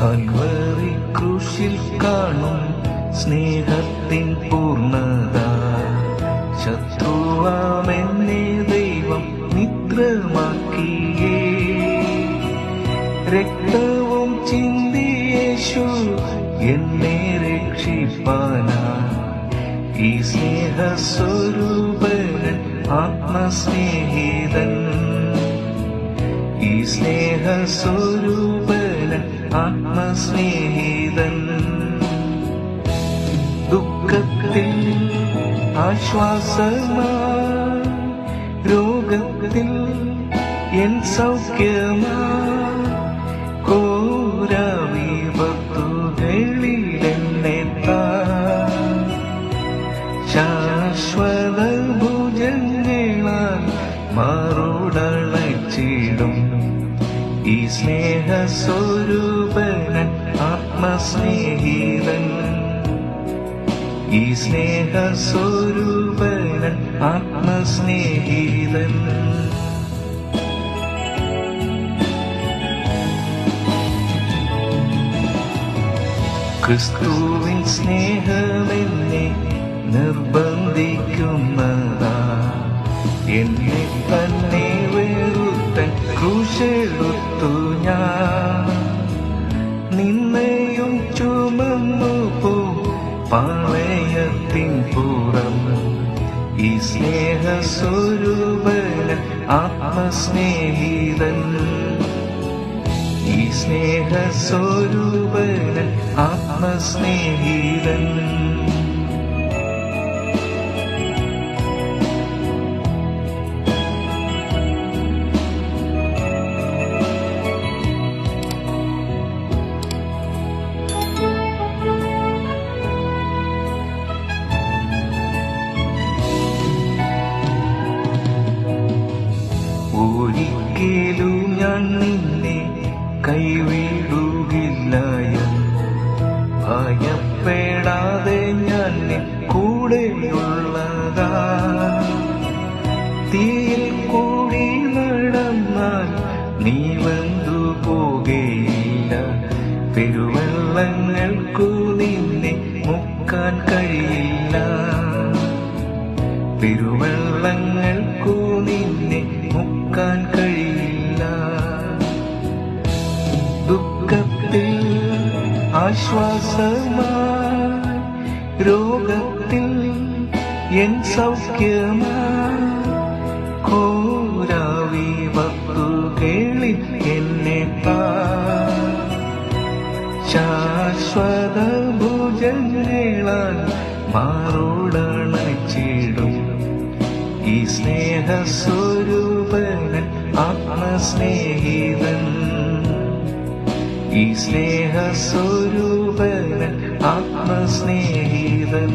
കൽവറി ക്രൂശിൽ കാണും സ്നേഹത്തിൻ പൂർണത. ശത്രുവാമെന്നെ ദൈവം നിദ്രമാക്കിയേ. രക്തവും ചിന്തിയേശു എന്നെ രക്ഷിപ്പാനാ. ഈ സ്നേഹസ്വരൂപന് ആത്മസ്നേഹിതൻ. ഈ സ്നേഹസ്വരൂപനൻ ആത്മസ്നേഹിതൻ. ദുഃഖത്തിൽ ആശ്വാസമാ രോഗത്തിൽ എൻ സൗഖ്യമാ കോരാവിപത്തുകളിലെന്നെ ശാശ്വത ഭുജങ്ങളാൽ മറുടളച്ചിടും ഈ സ്നേഹസ്വരൂപനൻ ആത്മസ്നേഹിതൻ. ഈ സ്നേഹസ്വരൂപനൻ ആത്മസ്നേഹിതൻ. ക്രിസ്തുവിൻ സ്നേഹമെന്നെ നിർബന്ധിക്കുന്നതാ. എന്നെ പാളയത്തിൻ പുറം ഈ സ്നേഹസ്വരൂപന ആത്മസ്നേഹിതൻ. ഈ സ്നേഹസ്വരൂപന ആത്മസ്നേഹിതൻ. കൈവിടുകില്ല ഭയപ്പെടാതെ ഞാൻ കൂടെയുള്ളതാ. തീയിൽ കൂടി നടന്നാൽ നീ വന്നു പോകയില്ല. പെരുവെള്ളങ്ങൾക്കു നിന്നെ മുക്കാൻ കഴിയില്ല. പെരുവെള്ളങ്ങൾക്കു നിന്നെ മുക്കാൻ കഴിയില്ല. ദുഃഖത്തിൽ ആശ്വാസമായി രോഗത്തിൽ എൻ സൗഖ്യമാ കേളി എന്നെ താ ശാശ്വത ഭുജങ്ങളാൽ മാറോടണച്ചിടും. ഈ സ്നേഹസ്വരൂപനൻ ആത്മസ്നേഹിതൻ ഈ സ്നേഹസ്വരൂപനൻ ആത്മസ്നേഹിതൻ.